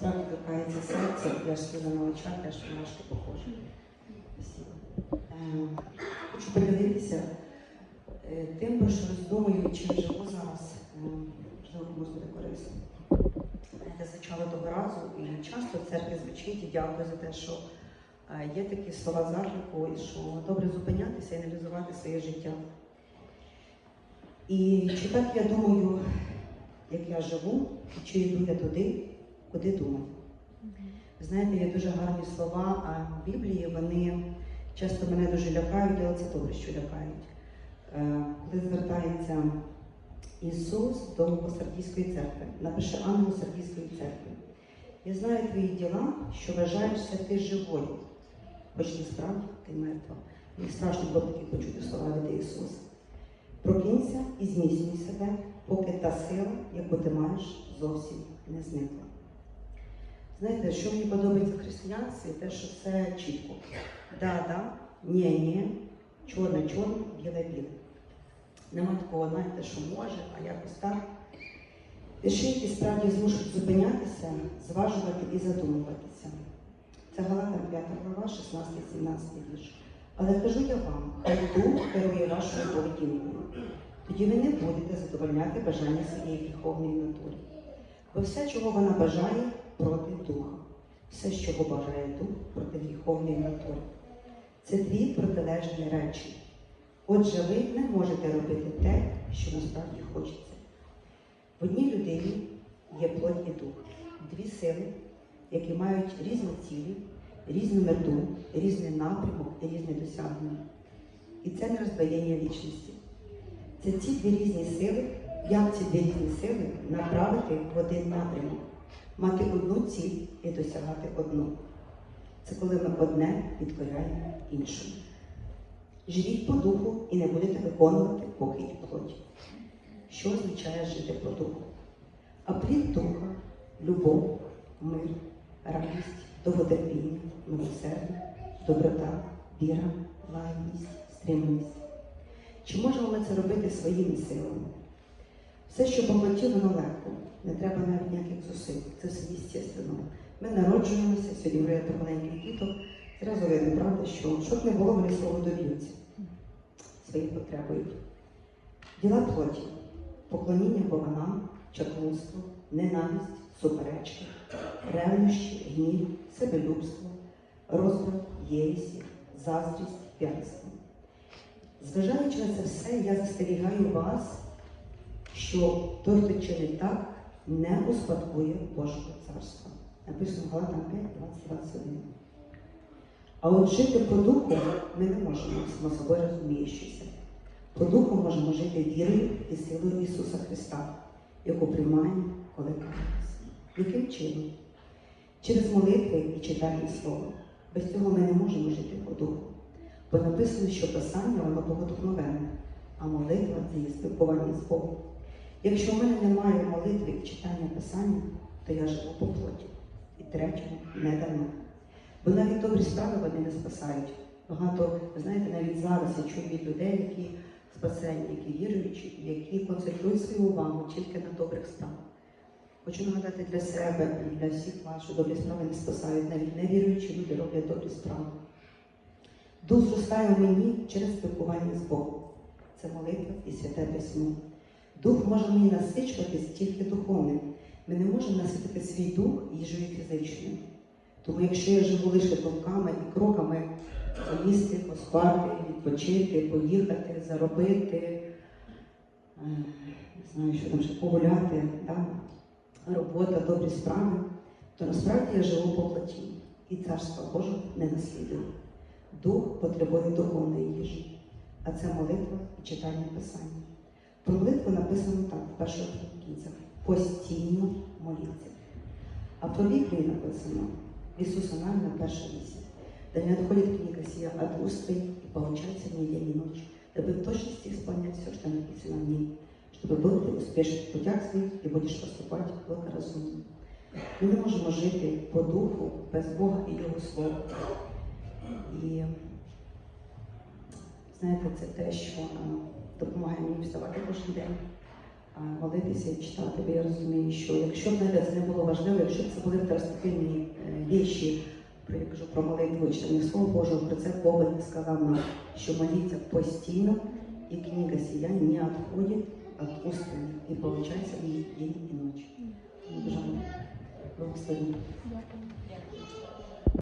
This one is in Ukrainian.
справді торкається я ж сказаного чат, я ж трошки похожа. Спасибо. Е, Хочу поділитися е, тим, про що роздумую, чим живу зараз. Е, Можливо, комусь буде корисно. Я звучала того разу, і часто в церкві звучить, і дякую за те, що е, є такі слова заклику, і що добре зупинятися і аналізувати своє життя. І чи так я думаю, як я живу, і чи йду я туди, куди думаю. Ви Знаєте, є дуже гарні слова, а в Біблії вони часто мене дуже лякають, але це добре, що лякають. Е, Коли звертається Ісус до Сардійської церкви, напише ангел Сардійської церкви. Я знаю твої діла, що вважаєшся ти живою, хоч насправді ти мертва. Мені страшно було такі почути слова від Ісуса. Прокинься і зміцнюй себе, поки та сила, яку ти маєш, зовсім не зникла. Знаєте, що мені подобається в християнстві, те, що все чітко. Да-да, ні-ні, чорне-чорне, біле-біле. Нема такого, знаєте, що може, а якось так. Вірші, які справді змушують зупинятися, зважувати і задумуватися. Це Галатам 5 глава, 16-17 вірш. Але кажу я вам, хай дух керує вашою поведінкою. Тоді ви не будете задовольняти бажання своєї гріховної натури. Бо все, чого вона бажає, проти духа. Все, що бажає дух проти гріховної натури. Це дві протилежні речі. Отже, ви не можете робити те, що насправді хочеться. В одній людині є плоть і дух, дві сили, які мають різні цілі, різну мету, різний напрямок і різне досягнення. І це не роздвоєння вічності. Це ці дві різні сили, як ці дві сили направити в один напрямок, мати одну ціль і досягати одну. Це коли ми одне підкоряємо іншому. Живіть по духу і не будете виконувати похідь плоті. Що означає жити по духу? А плід духа, любов, мир, радість, довготерпіння, милосердя, доброта, віра, лагідність, стриманість. Чи можемо ми це робити своїми силами? Все, що по плоті, воно легко, не треба навіть ніяких зусиль. Це все естественно. Ми народжуємося, сьогодні говорять про маленьких діток. Зразу видно, правда, що щоб не було, вони свого доб'ються, своїх потребують. Діла плоті, поклоніння богам, чаклунство, ненависть, суперечки, ревнощі, гнів, себелюбство, розбрат, єресі, заздрість, п'янство. Зважаючи на це все, я застерігаю вас, що той, хто чинить так, не успадкує Божого царства. Написано Галатам 5, 20, 21. А от жити по духу ми не можемо само собою розуміючися. По духу можемо жити вірою і силою Ісуса Христа, яку приймаємо, коли каємося. Яким чином? Через молитви і читання Слова. Без цього ми не можемо жити по духу. Бо написано, що Писання воно богодухновенне, а молитва це є спілкування з Богом. Якщо в мене немає молитви і читання Писання, то я живу по плоті. І третьому не дарма. Бо навіть добрі справи вони не спасають. Багато, ви знаєте, навіть зараз я чую від людей, які спасені, які віруючі, які концентрують свою увагу тільки на добрих справах. Хочу нагадати для себе і для всіх вас, що добрі справи не спасають. Навіть невіруючі люди роблять добрі справи. Дух зростає в мені через спілкування з Богом. Це молитва і святе письмо. Дух може мені насичуватись тільки духовним. Ми не можемо наситити свій дух їжею фізичною. Тому якщо я живу лише думками і кроками поїсти, поспати, відпочити, поїхати, заробити, е, не знаю, що там ще погуляти, да? робота, добрі справи, то насправді я живу по плоті і царство Боже не наслідую. Дух потребує духовної їжі, а це молитва і читання Писання. Про молитву написано так, в перших кінцях постійно моліться. А про Біблію написано Иисуса Навина, перша миссия. Да не отходит книга сия от уст твоих и получается ни день, ни ночь, дабы в точности исполнять все, что написано в ней, чтобы был ты успешен в путях своих и будешь поступать благоразумно. Ми не можемо жити по духу без Бога і Його Слова. І знаєте, це те, що е, допомагає мені вставати кожен день, молитися і читати, бо я розумію, що якщо б не було важливо, якщо б це були второстепенні е, віші, про я кажу про молитву, читання Слова Божого, про це Бог сказав нам, що моліться постійно, і книга сіянь не відходить від уст моїх, і получається і день і ночь. Дуже благословення. Дякую.